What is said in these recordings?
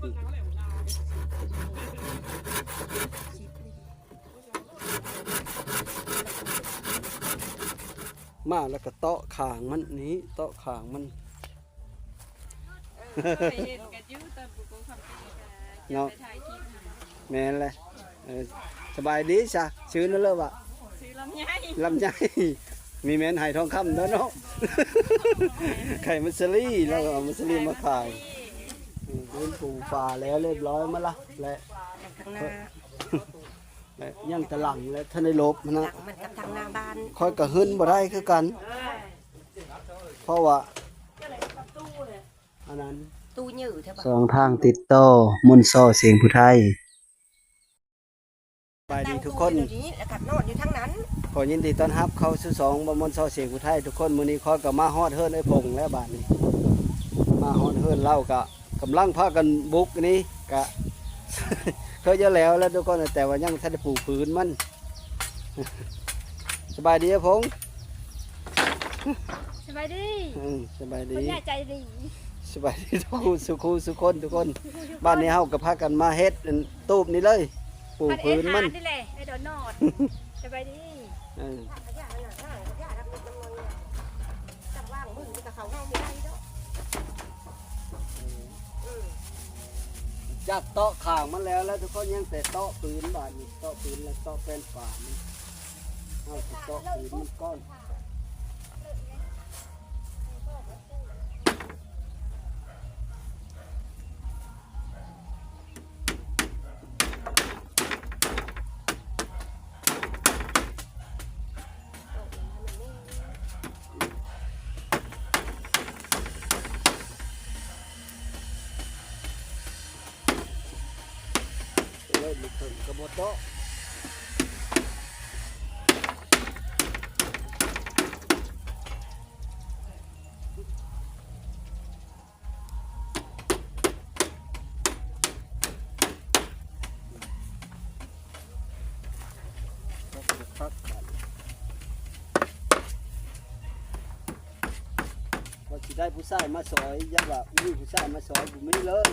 มาแล้วก็เตาะขางมันนี้เตาะขางมันเคยเห็นกันอยู่ตอนบุกโกคำปีกันเนาะไปถ่ายคลิปหาแม่นเลยเออสบายดีจ้ะชื่อนั่นเลยว่ะซื้อลำไยลำไยมีแมนไห้ทองคำเด้อเนาะไข่มัสลีแล้วก็เอามัสลีมาขาย อืมเป็นปูฟ้าแล้วเรียบร้อยมาละและทางหน้าและยังตะหลังและท่านได้ลบนะหลังมันกับทางหน้าบ้านคอยกระหึ้นบ่ได้คือกัน เพราะว่าอันนั้น ตู้ยืดใช่ปะสองทางติดต่อมุนซอเสียงผู้ไทย ไปดีทุกคนตั้งตู้อยู่นี้แล้วกับนอนอยู่ทั้งนั้น ขอยินดีต้อนรับเข้าสู่สองบมนซอเสียงผู้ไทยทุกคนมื้อนี้คอยกับมาฮอดเฮิรนไอ้พงแล้วบาดนี้ มาฮอดเฮิรนเล่ากะ กำลังพากันบุกนี่กะ เขาจะแล้วแล้วทุกคนแต่ว่ายังทันได้ปลูกพื้นมัน สบายดีไอ้พงสบายดีอืมสบายคดีนใหญ่ใจดีสบายดีทุกคนสุขูสุคนทุกคน บ้านนี้เฮาก็พากันมาเฮ็ดอันตูบนี่เลยปลูกพันเอ็พื้ดนหามันนี่แหละไอ้ดอนนอดสบายดี เออ ขยะนั่นน่ะขยะรับจำนวนเนี่ยจับว่างมึงกับเขาห้องไม่ได้เนาะอืม จับโต๊ะข่างมันแล้วแล้วทุกคนยังแต่โต๊ะปืนบาดนี่โต๊ะปืนแล้วโต๊ะเป็นฝามันเอาโต๊ะปืนมันก้อน ว่าสิได้ผู้ชายมาสอยอยังว่ามีผู้ชายมาสอยอยู่ไม่เลย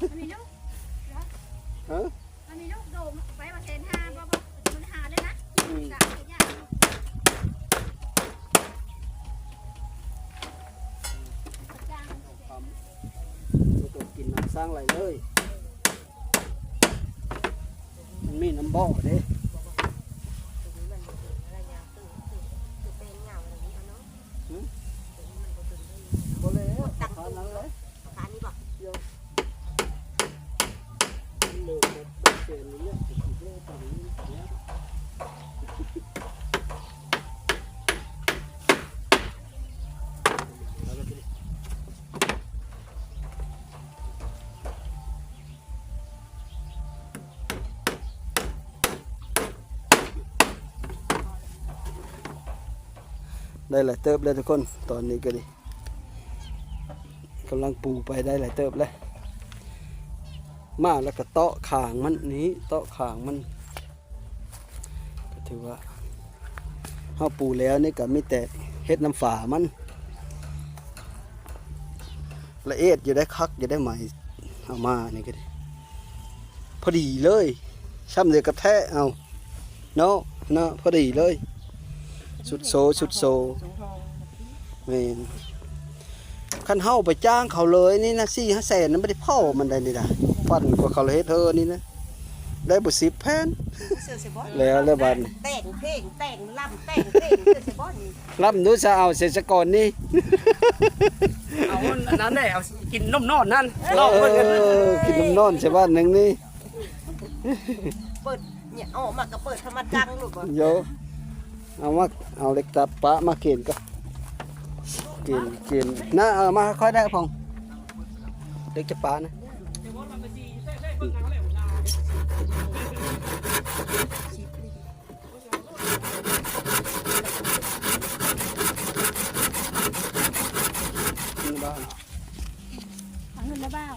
มันมีลูกฮะมันมีลูกโดมไปมาเทนห้าบ่บ่มันหาเลยนะอืมสามสิบอย่างจ้างทำมันก็กินน้ำสร้างอะไรเลย มันมีน้ำบ่อเด้ ตรงนี้มันบ่ถึงอะไรเนี่ยตู้ตู้ตู้เป็นเหงาอะไรอย่างนี้เอาเนาะ หืม ตรงนี้มันบ่ถึงเลย บ่เลยตักนั้นเลย ขานี้บอก เลือกเปลี่ยนเรื่องติดเรื่องตรงนี้เนี่ยแล้วก็ไปดิ ได้หลายเติบเลยทุกคนตอนนี้ก็ดีกำลังปูไปได้หลายเติบแล้วมาแล้วก็เตาะขางมันนี้เตาะขางมัน ก็ถือว่าเฮาปูแล้วนี่ก็มีแต่เฮ็ดน้ำฝามัน ละเอียดอยู่ได้คักอยู่ได้ไหมเอามานี่ก็ดีพอดีเลยช่ำเดียวกระแทะเอาเนาะเนาะพอดีเลย สุดโซสุดโซสงทองแม่นคันเฮาไปจ้างเขาเลยนี่นะสี่ห้าแสนนั้นไม่ได้พ่อมันได้นี่นะฟันกว่าเขาเลยเฮ็ดเธอนี่นะได้บุสิบแพนเสื้อเสบอนแล้วแล้วบัดนี้แต่งเพลงแต่งลำแต่งเพลงเสื้อเสบอนรับดูจะเอาเสร็จซะก่อนนี่เอาอันนั้นได้เอากินนมนอนนั่นเอลอกเบิ่งกันอกินน้ำนอนใช่บ้านหนึ่งนี่เปิดเนี่ยเอาออกมาก็เปิดธรรมจังลูกบ่เดี๋ยว เอามาเอาเล็กตับปะมาเกินก็กินกินนะเอามาค่อยได้พองเล็กจะปานะกินบ้านหาเงินแล้วบ้าง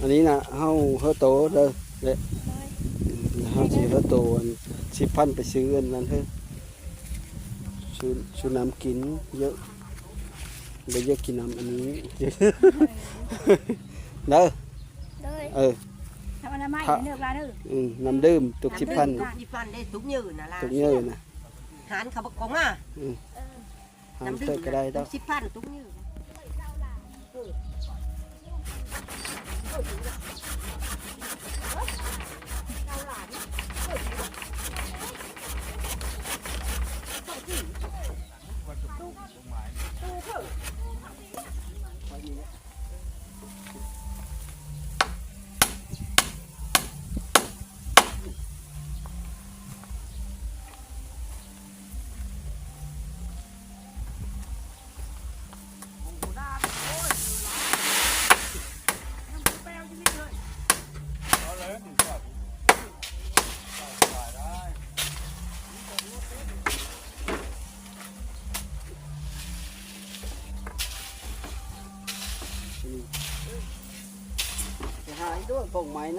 อันนี้นะเฮาเฮาโตเด้อเด้เฮาสิเฮาโตอัน สิพันไปซื้ออันนั้นเฮ้ยซื้อซื้อน้ำกินเยอะเดี๋ยวเยอะกินน้ำอันนี้เยอะเด้อเลยเออทำอนามัยเลิกลาเด้ออืมน้ำดื่มตุกสิบพันทุกสิบพันได้ทุกยืนนะล่ะตุกเยอะนะหารเขาบอกของมาหามเติกก็ได้ดอกสิบพันทุกยืน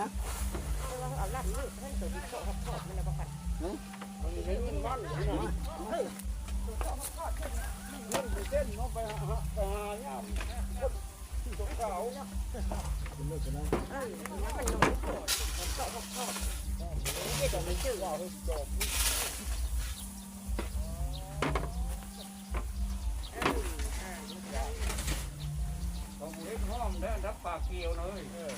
นะเอาลั่นมือเพิ่นตัวที่โตหอบๆมันแล้วบ่กันเนาะได้ยินบ่เฮ้ยของเล็กห้อมได้รับปากเกี่ยวเลยเออ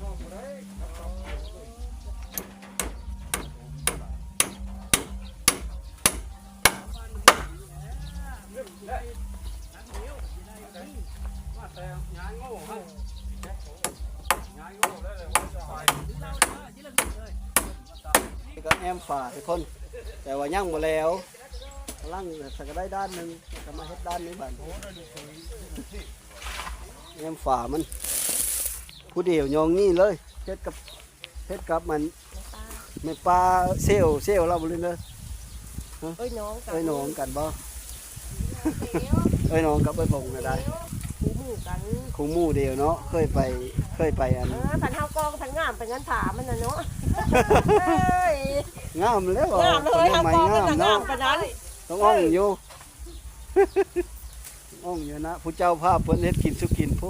ห้อมได้รับปากเกี่ยวเลยมาแต่งานโง่ฮะงานโง่ได้เลยว่าจะไป นี่ก็แอมฝ่าทุก คน แต่ว่ายังบ่แล้วกำลังสักได้ด้านหนึงก็มาเฮ็ดด้านนี้บัดแอมฝ่ามัน ผู้เดียวยองนี่เลยเฮ็ดกับเฮ็ดกับมันไม่ปลาเซลลเซลลเราบ่ลืมเด้อเอ้ยน้องเอ้ยน้องกันบ่เอ้ยน้องกับเอ้ยพงน่ะได้คู่มือกันครูหมู่เดียวเนาะเคยไปเคยไปอัน เออพันเฮากองพันงามเป็นงั้นถามมันน่ะเนาะเอ้ย งามแล้วงามเลยทำเฮาไมกองงาเป็นมงาเนาะมปานนั้นต้องอ้องอยู่อ้องอยู่นะผู้เจ้าภาพเพิ่นเฮ็ดกินสุกินพุ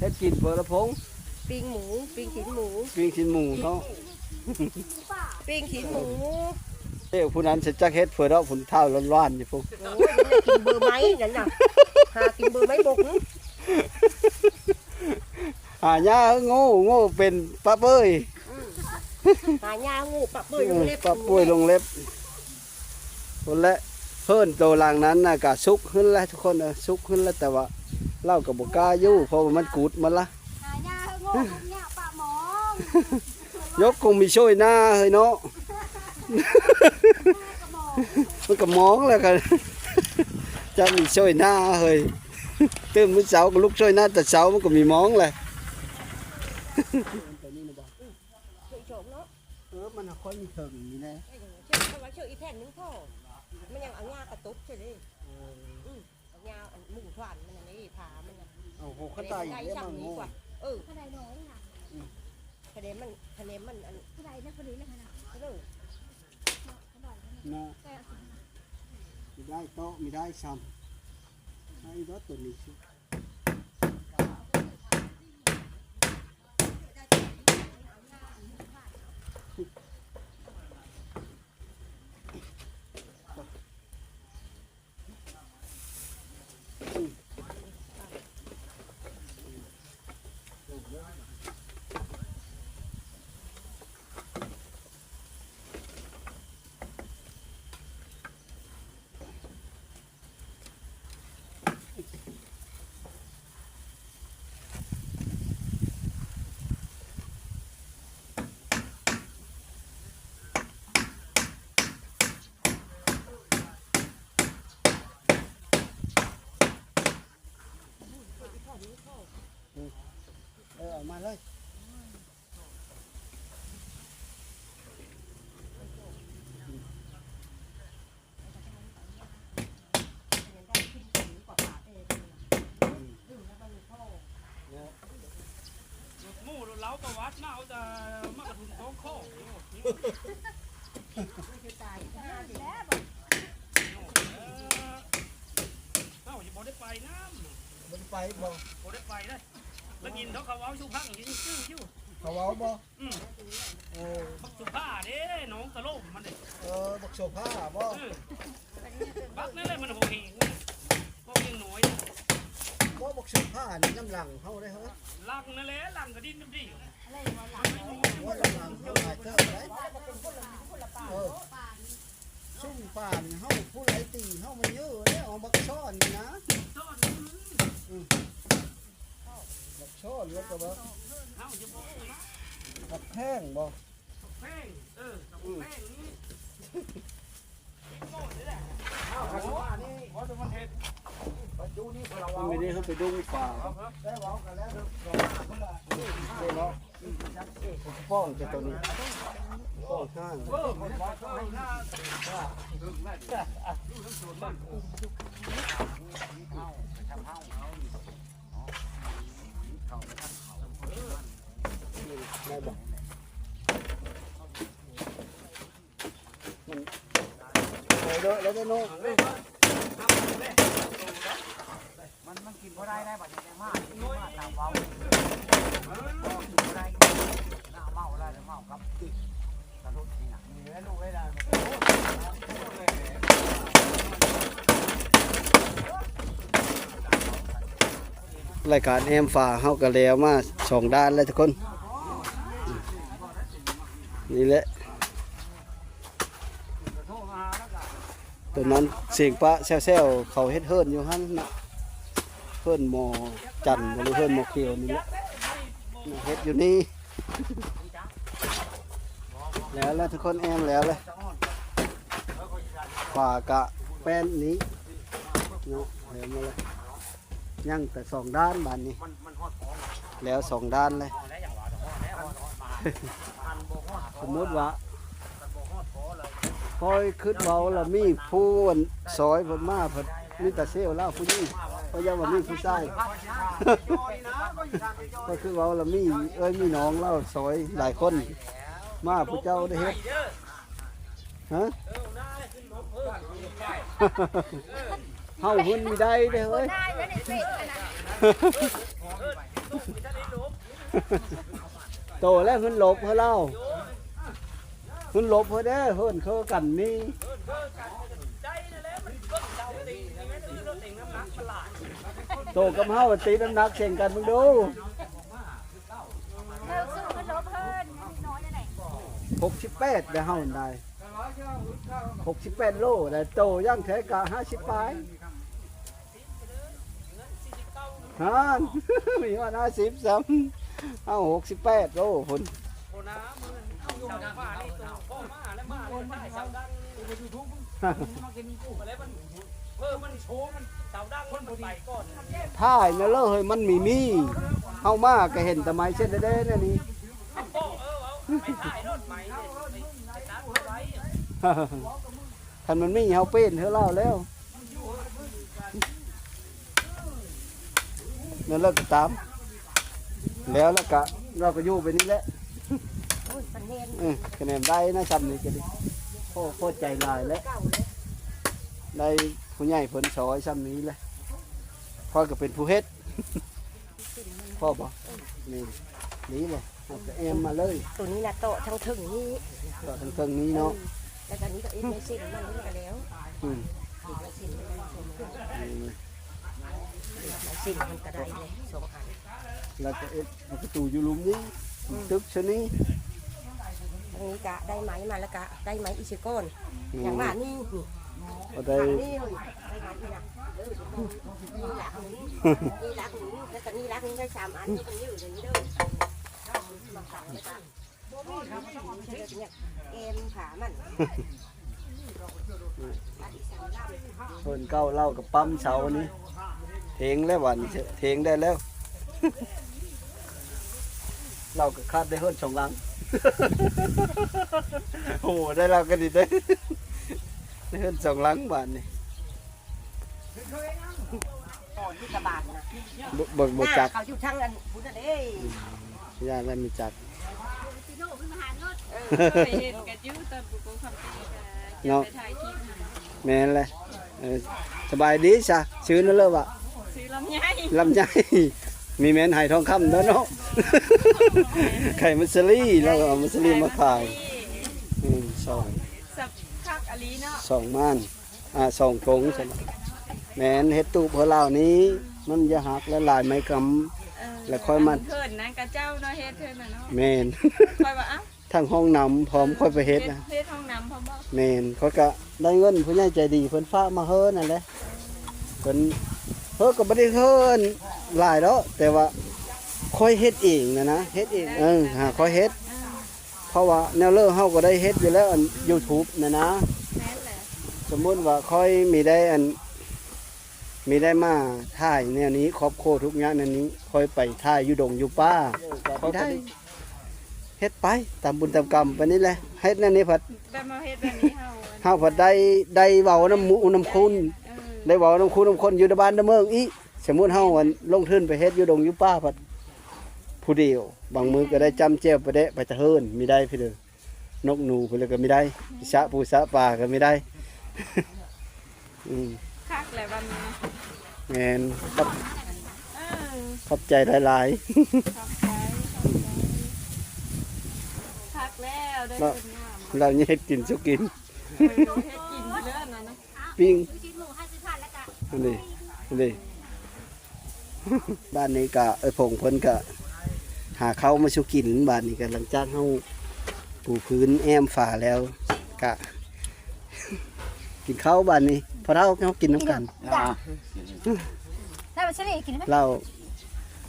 เฮ็ดกินเพิ่นละพงปิ้งหมูปิ้งขีนหมูปิ้งชิ้นหมูเนาะปิ้งขีนหมูเอ้ยผู้นั้นสิจักเฮ็ดเพิ่นเอาผลเท้าร้อนๆอยู่พุโอ้ยยังได้กินเบอร์ไหมนั่นน่ะหากินเบอร์ไหมบกหาหญ้าโง่โง่เป็นปลาเป้ย หายางูปะเปื่อยลงเล็บปลาเป้ยลงเล็บคนละเพิ่นโตหลังนั้นน่ะก็สุกขึ้นแล้วทุกคนเออสุกขึ้นแล้วแต่ว่าเล่าก็บ่กล้าอยู่เพราะว่ามันกูดมันละหายาโง่ทุกอย่างปะหมองยกคงมีช่วยหน้าเฮ้ยเนาะมันก็มองแล้วกันจะมีช่วยหน้าเฮ้ยตื่นมื้อเช้าก็ลุกช่วยหน้าแต่เช้ามันก็มีมองแหละ เฉยโฉมเนาะ เอ อมันค่อยมีเถิงนี่นะเชื่อเขาว่าเชื่ออีแผ่นนึงพ่อมันยังเอางากระตุกใช่ไหมอืมเอางาอันหมูทวานมันอันนี้ผ่ามันน่ะเอาหัวข้าตายได้เรียกช่างมันนี้โง่กว่าเออผู้ใดน้อยน่ะคะแนนมันคะแนนมันอันผู้ใดนักผู้ใดเลยขนาดเลิกเขาบอกนะแต่มีได้โต๊ะมีได้ซ้ำให้รถตัวนี้ เราประวัติมาเอาแต่มากระทุนท้องโค้งตายแล้วเอ้าอย่าบอกได้ไปน้ำมันไปบ่โอ้ได้ไปเลยแล้วกินเขาเขาเอาชูพังอยู่ชื่ออยู่เขาเว้าบ่อืมโอ้บักสุผ้าเด้น้องตะโลมมันเด้เออบักโซผ้าบ่เออบักนั่นแหละมันโหเหงพวกยังน้อย บ่บักโซผ้านี่น้ำหลังเฮาได้เฮ้ยลังนั่นแหละลังกระดิ่งน้ำดีว่าน้ำหลังเฮาหลายเท่าไหร่เออซุ่มป่านเฮาผู้ไหลตีเฮามาเยอะแล้วเอาบักช่อนนี่นะซ่อนบักช่อนแล้วก็บ่เฮาจะบอกนะบักแข้งบ่แป้งเออ ได้เนาป้องจะตัวนี้ป้องข้างเออคนว่าเขาให้หน้าว่าถึงแม่ดิอยู่ทั้งส่วนบ้านกูเอาไปทำเฮาเอานี่อ๋อเขาไปด้บ่มันโอ้ยแล้วเด้อเนาะมันมันกินพอได้ได้บัดนี้มากมากตามเว้าเออกินพอได้หน้าเมาได้เมาครับกระโดดนี่น่ะมีแล้วลูกได้ได้ รายการแอมฝ่าเฮาก็แล้วมาสองด้านแล้วทุกคน นี่แหละตัวนั้นเสียงปะแซวๆเขาเฮ็ดเฮิรนอยู่หั่นนะเฮิรนหมอจันบ่หรือเฮิรนหมอเขียวนี่แหละเฮ็ดอยู่นี่ แล้วแล้วทุกคนแอมแล้วเลยขวากะแป้นนี้เนาะแล้วมาเลย ยังแต่สองด้านบานนี้ มันมันฮอดของแล้วสองด้านเลยแล้วอย่างว่าแต่ฮอดแล้วฮอดมามันบ่ฮอดสมมติว่ามันบ่ฮอดขอเลยคอยขึ้นเบาแล้วมีผู้อั่นซอยเพิ่นมาเพิ่นมีแต่เซลเล่าผู้นี้เพราะยังว่ามีผู้ชายก็คือเว่าแล้วมีเอ้ยมีน้องเล่าซอยหลายคน มาผู้เจ้าได้เฮ็ดฮะ เเฮาหุ่นมีได้เด้อเฮ้ย ได้ไว้ในเป็ดอันนั้นโตแล้วหุ่นหลบเฮาเล่าหุ่นหลบเฮาเด้อเพิ่นเขากันนี่ใจนั่นแหละมันก็เจ้าตีนี่แม่นรถเองน้ำหนักมันหลายโตกับเฮาตีน้ำหนักแข่งกันมึงดูเธอสู้มันลบเพิ่นนน้อยได้ไหน68ได้เฮาได้68โลได้โตย่างแท้กะ50ปลาย ฮานมีว่า50ซ้ำเอา68โลพุ่นโอ้น้ำมันเอาอยู่จากบ้านนี่ตัวพ่อมาแล้วมาเลยได้เสาดังยูทูบมากินกูมาแล้วมันเพิ่มมันโชว์มันเสาดังมันไปก่อนถ่ายนะเลยเฮ้ยมันมีมีเฮามาก็เห็นแต่ไม้เช่นเด้ๆนั่นนี่เอาโป้เออเอาไปถ่ายรถใหม่เนี่ยไปตัดเอาไว้คันมันมีเฮาเป็นเฮาเล่าแล้ว นั่นเราก็ตาม แล้วแล้วก็เราก็อยู่ไปนี่แหละโอ้ยปันเนนเออคะแนนได้นะจำนี่ก็ดีโอ้โคตรใจลายแล้วเก่าเลยได้ผู้ใหญ่ผลสอยซ้ำนี้แหละพ่อก็เป็นผู้เฮ็ดพ่อบอกนี่นี่เลยเอาก็แอมมาเลยตัวนี้นะโตะทั้งถึงนี่ก็ทั้งเครื่องนี้เนาะแล้วตอนนี้ก็เอ็นไม่สิ้นมันนี่ก็แล้วอืมอีกไม่สิ้นมันก็ ส่งขึ้นนี่ไม่สิ้นมันก็ได้เลยสองอันแล้วก็เอ็ดประตูอยู่หลุมนี้ตึกชนี้ทางนี้กะได้ไหมมาแล้วกะได้ไหมอีชิโก้นอย่างว่านี่นี่ก็ได้นี่เฮ้ยได้ไหมอีนะเออนี่หลักหนึ่งนี่หลักหนึ่งแล้วก็นี่หลักหนึ่งได้สามอันนี่มันยืดอย่างนี้เด้อมาสั่งเลยค่ะเชื่อเนี่ยเกมขามันอันที่ สามลำเพิ่นเก้าเล่ากับปั๊มเสานี้เทงแล้ววันนี้เทงได้แล้ว เราก็คาดได้เฮิรนสองหลังโอ้โหได้เราก็ดีได้ได้เฮิรนสองหลังบานนี่ก่อนที่กระบาดนะบ่เบิ่งบ่จักเขาอยู่ทางนั้นพุทธเด้ยย่าแล้วมีจักสิโน่ขึ้นมาหาเงินไปเห็นกันอยู่ตอนบุกโกคำตีกัน จะไปถ่ายคลิปหาแม่นเลยเออสบายดีจ้ะชื่อนั่นเลยว่ะสซื้อลำไยลำไยมีแม่นหายทองคำเด้อเนาะไข่มัสลีแล้วก็เอามัสลีมาขายอืมสองสับคักอลีเนาะสองม่านอ่าสองกงใช่ไหมแม่นเฮ็ดตู้เพื่อเหล่านี้ มันจะหักและลายไม้กเออแล้วค่อยมาเพิ่นนะกะเจ้าเนาะเฮ็ดเพิ่นน่ะเนาะำแม่นค่อยว่าเอ้า ทั้งห้องน้ำพร้อมค่อยไปเฮ็ดนะเฮ็ดห้องน้ำพร้อมบ่แม่นเขาก็ได้เงินผู้ใหญ่ใจดีเพิ่นฝากมาเฮิรนั่นแหละเพิ่นเฮิรก็บ่ได้เฮิรหลายดอกแต่ว่าค่อยเฮ็ดเองนะนะเฮ็ดเองเออหาค่อยเฮ็ดเพราะว่าแนวเลอเฮาก็ได้เฮ็ดอยู่แล้วอัน YouTube นะนะแม่นแหละสมมุติว่าค่อยมีได้อันมีได้มาถ่ายแนวนี้ครอบครัวทุกอย่างแนวนี้ค่อยไปถ่ายอยู่ดงอยู่ป่าค่อยได้ เฮ็ดไปตามบุญตามกรรมไปนี่แหละเฮ็ดแนวนี้ผัดได้มาเฮ็ดแบบนี้เฮาอันเฮาผัดได้ได้เว้าน้ำหมูน้ำคุณเออได้เว้าน้ำคุณน้ำคนอยู่ในบ้านในเมืองอีสมมุติเฮาอันลงทุนไปเฮ็ดอยู่ดงอยู่ป่าผัดผู้เดียว บางมือก็ได้จำเจ้าไปได้ไปตะเฮินมีได้พี่เด้อนกหนูไปเลยก็ไม่ได้สะปูสะปลาก็ไม่ได้อืมคักแหละบัดนี้แมนขอบเออขอบใจหลายคักใจคักแล้ว ได้คนงาเราเนี่ยเฮ็ดกินสุกิน กินเยองนั้นะปิ้งอันนี้อันนี้บ้านนี้ก็ไอ้ผงเพิ่นก็หาเข้าวมาสุกินบ้านนี้ก็หลังจากเฮาปูพื้นแอมฝาแล้วก็กินข้าวบ้านนี้พอเราเฮากินน้ำกันได้มาเฉลี่ยกินไหมเรา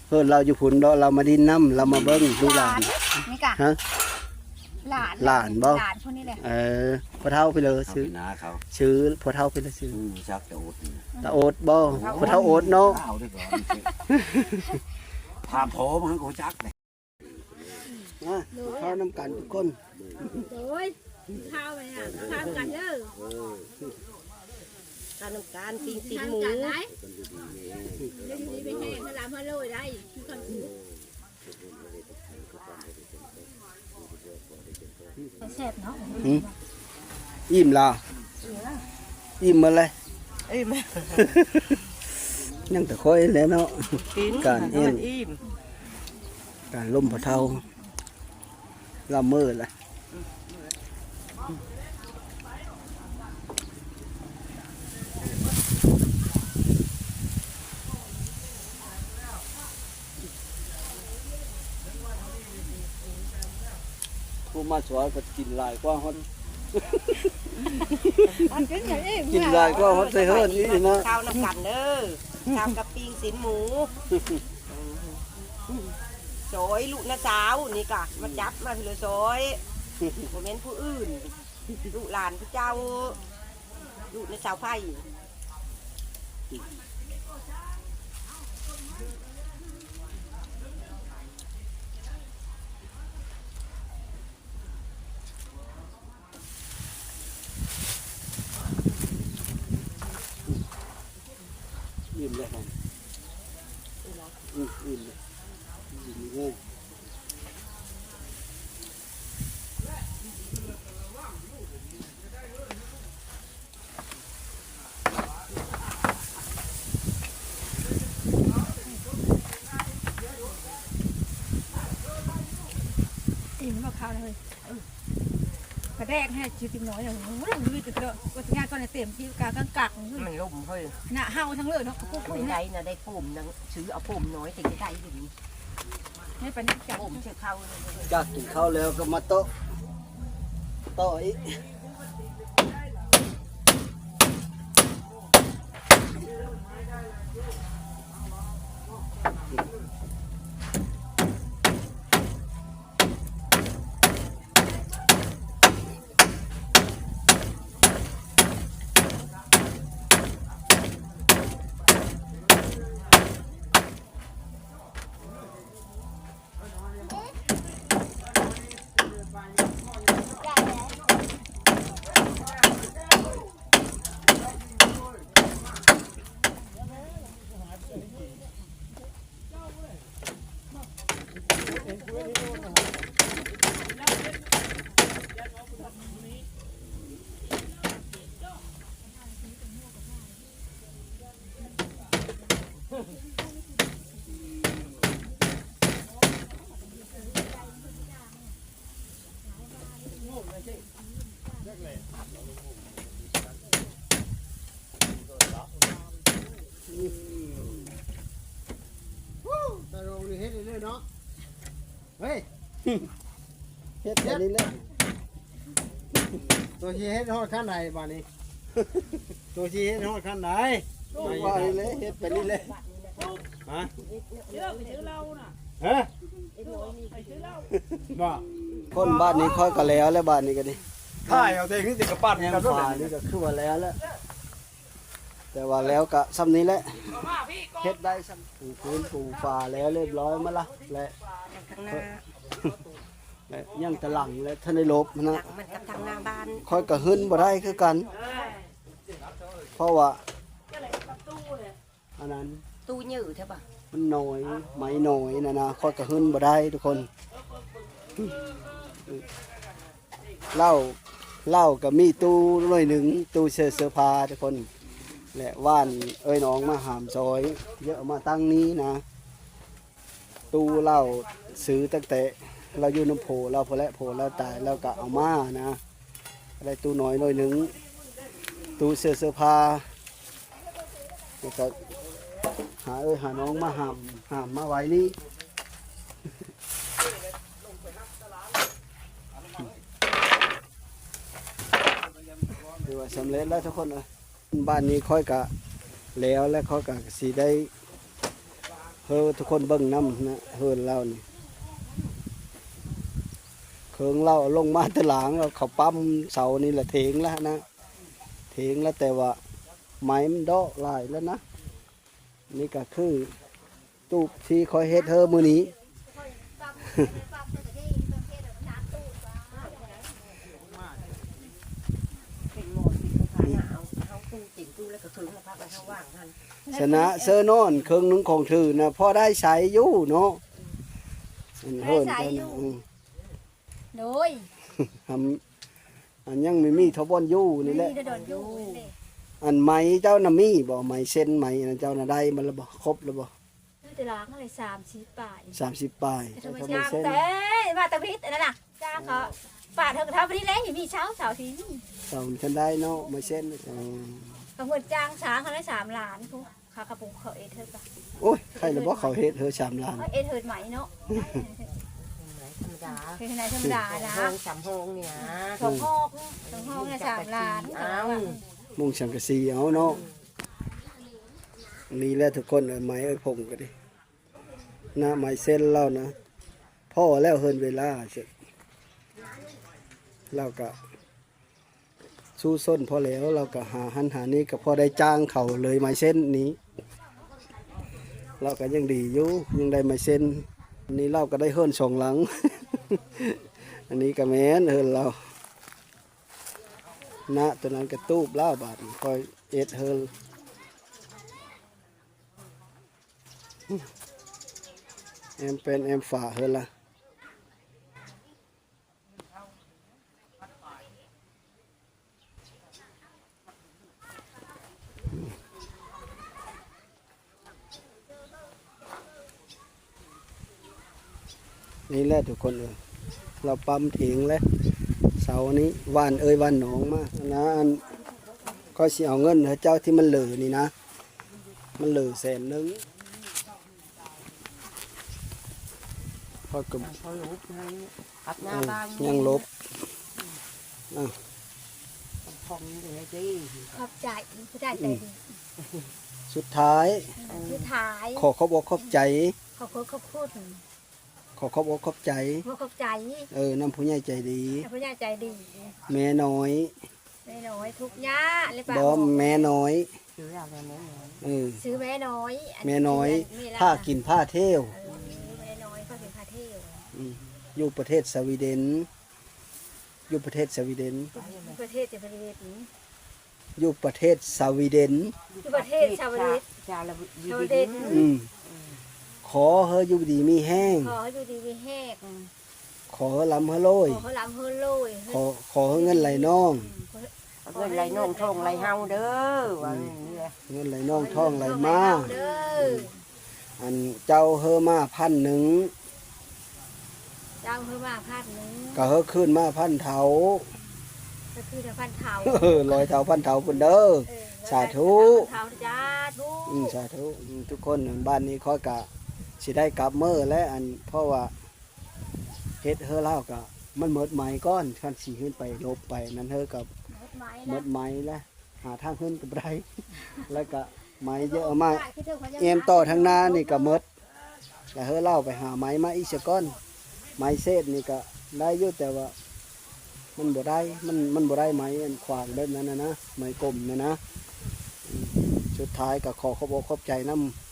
เพิ่นเราอยู่พุ่นเนาะเรามาดินน้ำเรามาเบิ่งดูหลาน นี่กะฮะ หลานหลานบ่ หลานคนนี้แหละเออพอเท่าไปเลยเขาซื้อเป็นน้าเขาซื้อพอเท่าไปเลยซื้ออืมชักจะอดนี่ตาโอ๊ตบ่พอเท่าโอ๊ตเนาะเอาด้วยก่อนถามโผมันกูจักเลยมาเข้าน้ำกันทุกคนโอ้ยข้าวไปอะข้าวกันเด้อการน้ำการปิ้งตีนข้าวหมูกันได้เดี๋ยวอยู่ดีไปแห้งถ้าลามพะโล้ได้คือคน แซ่บเนาะหืมอิ่มล่ะอิ่มมาเลยเอ้ยแม่ยังแต่ค่อยแล้วเนาะกินการเอ็นมันอิ่ม การล่มพอเท่าละเมอละ มาสวยก็กินหลายกว่าฮอดกินอย่างนี้กินหลายกว่าฮอดใส่เฮิรนนี่นะ ข้าวน้ำกันเด้อข้าวกับปิ้งสินหมูซอยลูกน้าสาวนี่กะมาจับมาพี่เลยซอยผมเป็นผู้อื่นลูกหลานพระเจ้าลูกน้าสาวไผ่ อิ่มเลยครับอืมอิ่มเลยอิ่มเลย อิ่มะพร้าวเลยกระแดกให้ชิติมน้อยอย่างนู้นลุยจุดเด้อวัฒนากรเต็มที่กากังกักมันล่มเฮ้ยหน้าเฮาทั้งเลยเนาะกูคุยไม่ได้นะได้ปุ่มนังซื้อเอาปุ่มน้อยแต่จะได้อยู่นี่ให้ปานนี้จับปุ่มเชื่อเข้าเลยจากกินข้าวแล้วก็มาโต๊ะโต๊ะอีก ฮ็ดแบบนี้แหละตัวชีเฮ็ดฮอดขั้นไหนบ้านี้ ตัวชีเฮ็ดฮอดขั้นไหนว่านี่แหละเฮ็ดไปนี่แหละฮะเยอะไปซื้อเหล้าน่ะฮะไปซื้อเหล้าบ่คนบ้านนี้ค่อยก็แล้วแล้วบ้านนี้ก็ดิถ่ายเอาแต่ขึ้นติดกระปั้นแนมกันด้วยฝานี่ก็คือว่าแล้วแล้วแต่ว่าแล้วก็ซ้ำนี้แหละมาพี่ก่อนเฮ็ดได้ซ้ำปูพื้นปูฝาแล้วเรียบร้อยมาละและข้างหน้า และยังแตะหลังและท่านได้ลบหนะลังมันกับทางหน้าบ้านค่อยก็หึ้นบ่ได้คือกัน เพราะว่าอันนั้น ตู้ยืดใช่ป่ะมันน้อยไม้น้อยนะนะค่อยก็หึ้นบ่ได้ทุกคนเหล้าเหล้าก็มีตู้หน่อยหนึ่งตู้เสื้อเสื้อผ้าทุกคน และว่านเอ้ยน้องมาหามซอย เยอะมาตั้งนี้นะ ตู้เหล้าซื้อตั้งแต่ เราอยู่น้ำโพเราพอและโพเราตายเราก็เอามานะอะไรตู้น้อยน่อยหนึ่งตู้เสื้อเสื้อผ้าแล้วก็หาเอ้ยหาน้องมาหามหามมาไว้นี่ถือว่าสำเร็จแล้วทุกคนเอ้ยบ้านนี้ค่อยกะแล้วและค่อยกะสีได้เฮอทุกคนเบิ่งน้ำนะเฮินเล่านี่ เคิงเล่าลงมาแตหลางแล้วเขาปั๊มเสานี่แหละเถงแล้วนะ เถงแล้วแต่ว่าไม้มันเดาะหลายแล้วนะ นี่ก็คือตูบที่คอยเฮ็ดเฮอมือนี้เป็นหมอนเป็นขาหนาวเขาตู้ติ่งตู้แล้วก็คืนมาพักไว้ข้างว่างท่านชนะเซอร์นอนเครื่องหนึงของถือนะพอได้ใช้อยู่เนาะอันเฮินกันนะอืม โดยทำอันยังไม่มีทบอนอยู่นี่แหละ นี่โดนอยู่อันไหม้เจ้าน่ะมีบ่ไหม้เส้นไหม้อันเจ้าน่ะได้มันและบ่ครบแล้วบ่จะล้างอะไรสามชิ้นป่ายสามสิบปลายทำไมทำไมจ้างเส้นแต่มาตะพิษอันนั้นน่ะจ้างเขาป่าเธอเท่าไปนี่แหล้วมีเช้าเสาร์ทีสองฉันได้เนาะไหม้เส้นอ๋อบางคนจ้างช้างเขาได้สามล้านทุกค่ากระปุกเขาเอเธอร์ปะโอ้ยใครละบ่เขาเฮ็ดเธอสามล้านเอเธอร์ใหม่เนาะไหน ธรรมดาคือในธรรมดานะห้องสามห้องเนี่ยสองห้องสองห้องเนี่ยสามล้านอ้าวมุงสังกะสีเอาเนาะนี่แหละทุกคนเอ้ยไหม้เอ้ยผมก็ดิหน้าไหม้เส้นเล่านะ พ่อแล้วเฮินเวลาเสร็จเราก็สู้ส้นพอแล้วเราก็หาหันหานี้ก็พอได้จ้างเขาเลยไม้เส้นนี้ เราก็ยังดีอยู่ยังได้ไม้เส้น อันนี้เราก็ได้เฮิรนสองหลัง อันนี้ก็แมนเฮิรนเราณตัวนั้นก็ตูบเล่าบาทคอยเอ็ดเฮิรนแอมเป็นแอมฝ่าเฮิรนละ นี่แหละทุกคนเออเราปั๊มถิงแล้วเสานี้วานเอ้ยวานหนองมานะอันก็สิเอาเงินให้เจ้าที่มันเหลือนี่นะ มันเหลือแสนหนึงพอกับเขาลุกให้อับหน้าบ้านยังลบพองอยู่ไงจีขอบใจผู้ใจใจดีสุดท้าย สุดท้าย ขอขอบอกขอบใจ ขอบคุณขอบคุณ ขอขอบอกขอบใจขอบใจเออน้ำผู้ใหญ่ใจดีผู้ใจใจดีแม่น้อยไม่น้อยทุกย่าเลยป่ะบอมแม่น้อย ซื้ออะไรแม่หน่อยเออ ซื้อแม่น้อยแม่น้อย มีละผ้ากินผ้าเที่ยวเออแม่น้อยผ้ากินผ้าเที่ยวอยู่ประเทศสวีเดน อยู่ประเทศสวีเดน ประเทศจะประเทศนี้อยู่ประเทศสวีเดนอยู่ประเทศชาวประเทศชาลชาวประเทศอืม ขอเฮออยู่ดีมีแห้ง ขอให้ดูดีมีแหกขอเฮอลำเฮอโลยขอเขาล้ำเฮอโลยขอขอเฮอเงินไหลน้องขเอาเงินไหลน้องทองไหลเฮาเด้อว่าอย่างนี้แหละเงินไหลน้องท่องไหลมา เด้ออันเจ้าเฮอมาพันหนึ่งจ้างเพิ่มมาพันหนึงก็เฮอขึ้นมาพันเถาก็คือจะพันเถาเออลอยเถาพันเถาพุ่นเด้อ เออสาธุเถาจ้าทุอืมสาธุอืมทุกคนบ้านนี้ค่อยกะ สิได้กลับเมื่อและอันเพราะว่าเฮ็ดเฮอเล่ากะมันหมดไหมก้อนคันสีขึ้นไปลบไปนั้นเฮอกับหมดไม้หมแล้วดไหมแล้วหาทางขึ้นกับไร แล้วก็ไหมเยอะมากคือเจ้าของยังเอ็มต่อทางหน้านี่ก็หมดแล้วเฮอเล่าไปหาไหมมาอีกสักก้อนไหมเศษนี่ก็ได้อยู่แต่ว่า มันบ่ได้ มันมันบ่ได้ไหมอันขวางแบบนั้นนะนะไหมกลมนะนะอืมสุดท้ายก็ขอขอบอกขอบใจน้ำ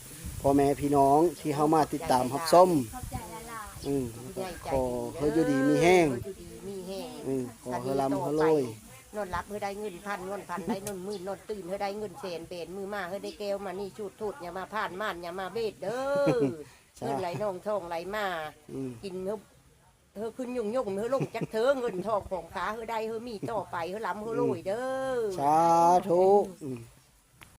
พ่อแม่พี่น้องที่เข้ามาติดตามรับส้มขอบใจละลายอืมแล้วก็ขอเฮออยู่ดีมีแห้ง อยู่ดีมีแห้งอืมขอเฮอลำเฮอโลยนอนรับเฮอได้เงินพันนอนพันได้นอนหมื่นนอนตื่นเฮอได้เงินแสนเบนมือมาเฮอได้แก้วมานี่ชูดทูดอย่ามาผ่านม่านอย่ามาเบ็ดเด้อจ้าเงินไหลน้องทองไหลมา อืมกินเฮอเฮอขึ้นยุ่งยุ่งเฮอลงจักเธอเงินทองของขาเฮอได้เฮอมีต่อไปเฮอล้ำเฮอโรยเด้อ สาธุอืม